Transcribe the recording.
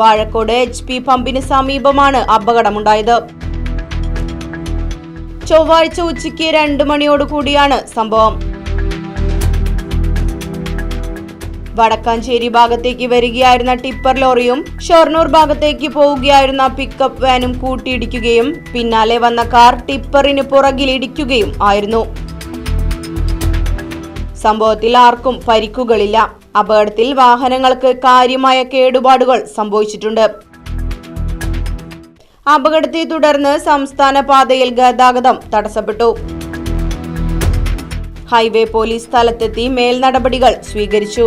Vazhakkode H P പമ്പിന് സമീപമാണ് അപകടമുണ്ടായത്. ചൊവ്വാഴ്ച ഉച്ചയ്ക്ക് രണ്ട് മണിയോടുകൂടിയാണ് സംഭവം. വടക്കാഞ്ചേരി ഭാഗത്തേക്ക് വരികയായിരുന്ന ടിപ്പർ ലോറിയും ഷൊർണൂർ ഭാഗത്തേക്ക് പോവുകയായിരുന്ന പിക്കപ്പ് വാനും കൂട്ടിയിടിക്കുകയും പിന്നാലെ വന്ന കാർ ടിപ്പറിന് പുറകിൽ ഇടിക്കുകയും ആയിരുന്നു. സംഭവത്തിൽ ആർക്കും പരിക്കുകളില്ല. അപകടത്തിൽ വാഹനങ്ങൾക്ക് കാര്യമായ കേടുപാടുകൾ സംഭവിച്ചിട്ടുണ്ട്. അപകടത്തെ തുടർന്ന് സംസ്ഥാന പാതയിൽ ഗതാഗതം തടസ്സപ്പെട്ടു. ഹൈവേ പോലീസ് സ്ഥലത്തെത്തി മേൽനടപടികൾ സ്വീകരിച്ചു.